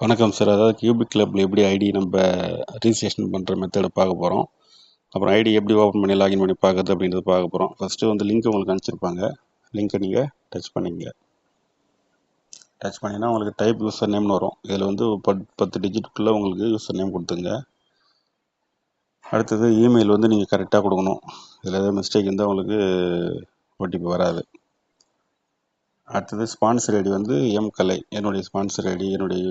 வணக்கம் சார். அதாவது கியூபிக் கிளப்பில் எப்படி ஐடி நம்ம ரிஜிஸ்ட்ரேஷன் பண்ணுற மெத்தடை பார்க்க போகிறோம் அப்புறம் ஐடி எப்படி ஓப்பன் பண்ணி லாகின் பண்ணி பார்க்குறது அப்படின்றத பார்க்க போகிறோம் ஃபஸ்ட்டு வந்து லிங்க் உங்களுக்கு அனுப்பிச்சிருப்பாங்க. லிங்க்கை நீங்கள் டச் பண்ணிங்க டச் பண்ணிங்கன்னா உங்களுக்கு டைப் யூசர் நேம்னு வரும். இதில் வந்து பத் பத்து டிஜிட்டுக்குள்ளே உங்களுக்கு யூசர் நேம் கொடுத்துங்க. அடுத்தது இமெயில் வந்து நீங்கள் கரெக்டாக கொடுக்கணும். இதில் ஏதாவது மிஸ்டேக் இருந்தால் உங்களுக்கு ஓடிபி வராது. அடுத்தது ஸ்பான்சர் ஐடி வந்து எம் கலை என்னுடைய ஸ்பான்சர் ஐடி என்னுடைய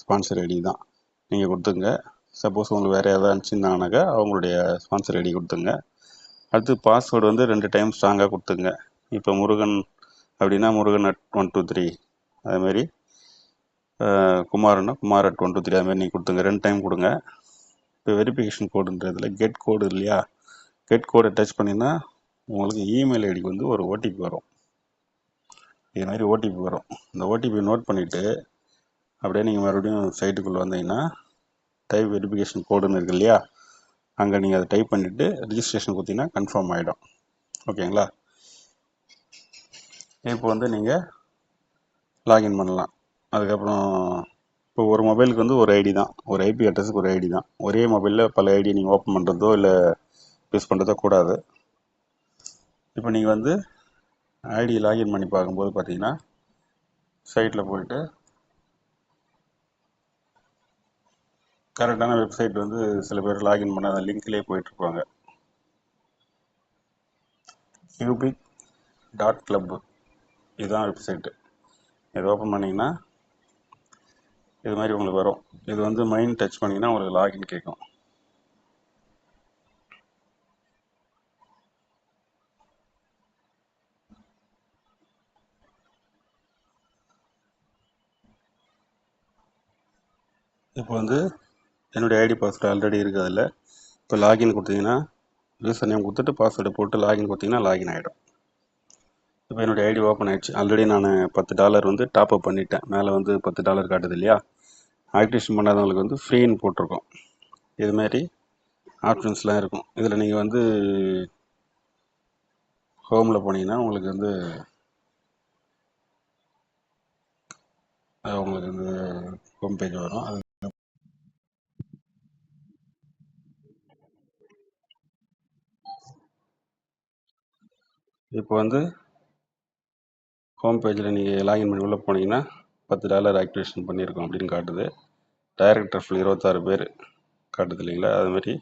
ஸ்பான்சர் ஐடி தான். நீங்கள் கொடுத்துங்க. சப்போஸ் உங்களுக்கு வேறு ஏதாவது அனுப்பிச்சிருந்தாங்கனாக்கா அவங்களுடைய ஸ்பான்சர் ஐடி கொடுத்துங்க. அடுத்து பாஸ்வேர்டு வந்து ரெண்டு டைம் ஸ்ட்ராங்காக கொடுத்துங்க. இப்போ முருகன் அப்படின்னா Murugan at one two three அதுமாரி குமார்னா Kumar at one two three அதுமாரி நீங்கள் கொடுத்துங்க. ரெண்டு டைம் கொடுங்க. இப்போ வெரிஃபிகேஷன் கோடுன்றதுல கெட் கோடு இல்லையா? கெட் கோடை டச் பண்ணிங்கன்னா உங்களுக்கு இமெயில் ஐடிக்கு வந்து ஒரு ஓடிபி வரும். இது மாதிரி ஓடிபி வரும். இந்த ஓடிபி நோட் பண்ணிவிட்டு அப்படியே நீங்கள் மறுபடியும் சைட்டுக்குள்ளே வந்தீங்கன்னா டைப் வெரிஃபிகேஷன் கோடுன்னு இருக்கு இல்லையா? அங்கே நீங்கள் அதை டைப் பண்ணிவிட்டு ரிஜிஸ்ட்ரேஷன் கொடுத்தீங்கன்னா கன்ஃபார்ம் ஆகிடும் ஓகேங்களா இப்போ வந்து நீங்கள் லாகின் பண்ணலாம். அதுக்கப்புறம் இப்போ ஒரு மொபைலுக்கு வந்து ஒரு ஐடி தான். ஒரு ஐபி அட்ரஸுக்கு ஒரு ஐடி தான். ஒரே மொபைலில் பல ஐடி நீங்கள் ஓப்பன் பண்ணுறதோ இல்லை யூஸ் பண்ணுறதோ கூடாது. இப்போ நீங்கள் வந்து ஐடி லாகின் பண்ணி பார்க்கும்போது பார்த்தீங்கன்னா சைட்டில் போயிட்டு கரெக்டான வெப்சைட் வந்து சில பேர் லாகின் பண்ணாத லிங்க்லேயே போயிட்டுருப்பாங்க. கியூபிக் டாட் கிளப்பு இதுதான் வெப்சைட்டு இதை ஓப்பன் பண்ணிங்கன்னா இது மாதிரி உங்களுக்கு வரும். இது வந்து மைண்ட் டச் பண்ணிங்கன்னா உங்களுக்கு லாகின் கேட்கும். இப்போ வந்து என்னுடைய ஐடி பாஸ்வேர்டு ஆல்ரெடி இருக்குது அதில். இப்போ லாகின் கொடுத்தீங்கன்னா யூசர் நேம் கொடுத்துட்டு பாஸ்வேர்டு போட்டு லாகின் கொடுத்தீங்கன்னா லாகின் ஆகிடும் இப்போ என்னுடைய ஐடி ஓப்பன் ஆகிடுச்சு ஆல்ரெடி நான் பத்து டாலர் வந்து டாப் அப் பண்ணிட்டேன். மேலே வந்து பத்து டாலர் காட்டுது இல்லையா? ஆக்டிவேஷன் பண்ணாதவங்களுக்கு வந்து ஃப்ரீன்னு போட்டிருக்கோம். இதுமாரி ஆப்ஷன்ஸ்லாம் இருக்கும். இதில் நீங்கள் வந்து ஹோமில் போனீங்கன்னா உங்களுக்கு வந்து உங்களுக்கு வந்து ஹோம் பேஜ் வரும். அது இப்போ வந்து ஹோம் பேஜில் நீங்கள் லாகின் பண்ணி உள்ளே போனீங்கன்னா பத்து டாலர் ஆக்டிவேஷன் பண்ணியிருக்கோம் அப்படின்னு காட்டுது. டைரக்டர் ஃபுல் இருபத்தாறு பேர் காட்டுது இல்லைங்களா? அதுமாரி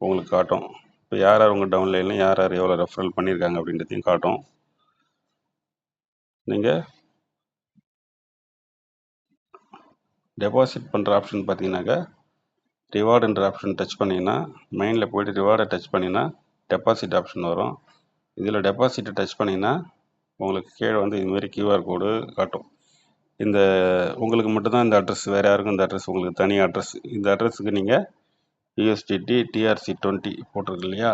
உங்களுக்கு காட்டும். இப்போ யார் யார் உங்கள் டவுன்லைனில் யார் யார் எவ்வளோ ரெஃபரல் பண்ணியிருக்காங்க அப்படின்றதையும் காட்டும். நீங்கள் டெபாசிட் பண்ணுற ஆப்ஷன் பார்த்தீங்கன்னாக்கா ரிவார்டுன்ற ஆப்ஷன் டச் பண்ணிங்கன்னா மெயினில் போய்ட்டு ரிவார்டை டச் பண்ணிங்கன்னா டெபாசிட் ஆப்ஷன் வரும். இதில் டெபாசிட்டை டச் பண்ணிங்கன்னா உங்களுக்கு கீழே வந்து இதுமாரி கியூஆர் கோடு காட்டும். இந்த உங்களுக்கு மட்டும்தான் இந்த அட்ரஸ் வேறு யாருக்கும் இந்த அட்ரஸ் உங்களுக்கு தனி அட்ரஸ் இந்த அட்ரஸுக்கு நீங்கள் யூஎஸ்டிடி டிஆர்சி டுவெண்ட்டி போட்டிருக்கு இல்லையா?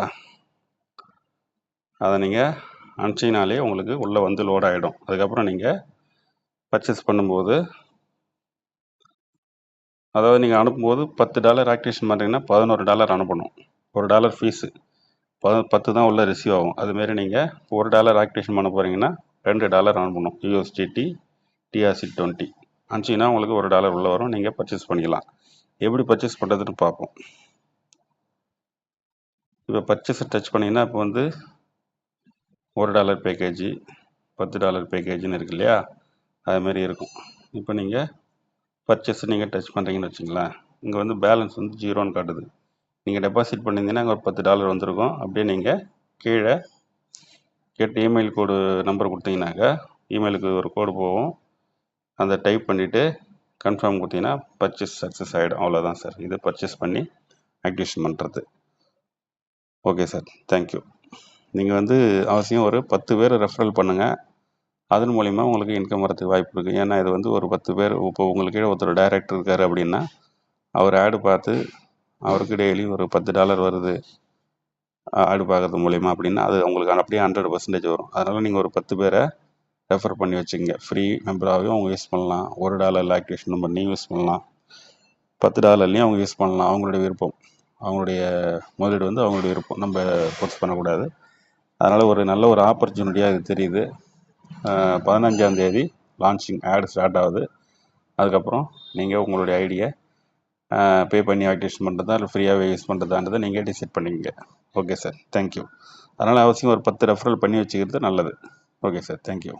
அதை நீங்கள் அனுப்பிச்சினாலே உங்களுக்கு உள்ளே வந்து லோட் ஆகிடும் அதுக்கப்புறம் நீங்கள் பர்ச்சேஸ் பண்ணும்போது அதாவது நீங்கள் அனுப்பும்போது பத்து டாலர் ஆக்டிவேஷன் பண்ணுறீங்கன்னா பதினோரு டாலர் அனுப்பணும். ஒரு டாலர் ஃபீஸு ப பத்து தான் உள்ளே ரிசீவ் ஆகும். அதுமாரி நீங்கள் ஒரு டாலர் ஆக்டிவேஷன் பண்ண போகிறீங்கன்னா ரெண்டு டாலர் ஆன் பண்ணும். யூஎஸ்டிடி டிஆர்சி டுவெண்ட்டி அனுப்பிச்சிங்கன்னா உங்களுக்கு ஒரு டாலர் உள்ளே வரும். நீங்கள் பர்ச்சேஸ் பண்ணிக்கலாம். எப்படி பர்ச்சேஸ் பண்ணுறதுன்னு பார்ப்போம். இப்போ பர்ச்சேஸை டச் பண்ணிங்கன்னா இப்போ வந்து ஒரு டாலர் பேக்கேஜி பத்து டாலர் பேக்கேஜின்னு இருக்கு இல்லையா? அதுமாரி இருக்கும். இப்போ நீங்கள் பர்ச்சேஸ் நீங்கள் டச் பண்ணுறீங்கன்னு வச்சுங்களேன். இங்கே வந்து பேலன்ஸ் வந்து ஜீரோன்னு காட்டுது. நீங்கள் டெபாசிட் பண்ணியிருந்தீங்கன்னா அங்கே ஒரு பத்து டாலர் வந்திருக்கும். அப்படியே நீங்கள் கீழே கேட்டு இமெயில் கோடு நம்பர் கொடுத்தீங்கன்னாக்கா இமெயிலுக்கு ஒரு கோடு போகும். அதை டைப் பண்ணிவிட்டு கன்ஃபார்ம் கொடுத்தீங்கன்னா பர்ச்சேஸ் சக்ஸஸ் ஆகிடும் அவ்வளோதான் சார் இது பர்ச்சேஸ் பண்ணி ஆக்டிவேஷன் பண்ணுறது ஓகே சார் தேங்க்யூ நீங்கள் வந்து அவசியம் ஒரு பத்து பேர் ரெஃபரல் பண்ணுங்கள் அதன் மூலிமா உங்களுக்கு இன்கம் வரதுக்கு வாய்ப்பு இருக்குது ஏன்னா இது வந்து ஒரு பத்து பேர் இப்போ உங்களுக்கு கீழே ஒருத்தர் டைரக்டர் இருக்கார் அப்படின்னா அவர் ஆடு பார்த்து அவருக்கு டெய்லி ஒரு பத்து டாலர் வருது. ஆடு பார்க்கறது மூலிமா அப்படின்னா அது உங்களுக்கு அப்படியே ஹண்ட்ரட் பர்சன்டேஜ் வரும். அதனால் நீங்கள் ஒரு பத்து பேரை ரெஃபர் பண்ணி வச்சுங்க ஃப்ரீ மெம்பராகவே அவங்க யூஸ் பண்ணலாம். ஒரு டாலரில் ஆக்டிவேஷன் பண்ணி யூஸ் பண்ணலாம். பத்து டாலர்லேயும் அவங்க யூஸ் பண்ணலாம். அவங்களுடைய விருப்பம். அவங்களுடைய முதலீடு வந்து அவங்களுடைய விருப்பம். நம்ம ஃபோர்ஸ் பண்ணக்கூடாது. அதனால் ஒரு நல்ல ஒரு ஆப்பர்ச்சுனிட்டியாக இது தெரியுது. பதினஞ்சாந்தேதி லான்ச்சிங் ஆடு ஸ்டார்ட் ஆகுது. அதுக்கப்புறம் நீங்கள் உங்களுடைய ஐடியை பே பண்ணி ஆக்டிவேஷன் பண்ணுறதா இல்லை ஃப்ரீயாகவே யூஸ் பண்ணுறதான்றதை நீங்கள் டிசைட் பண்ணிக்கங்க. ஓகே சார் தேங்க்யூ அதனால் அவசியம் ஒரு பத்து ரெஃபரல் பண்ணி வச்சுக்கிறது நல்லது. Okay sir thank you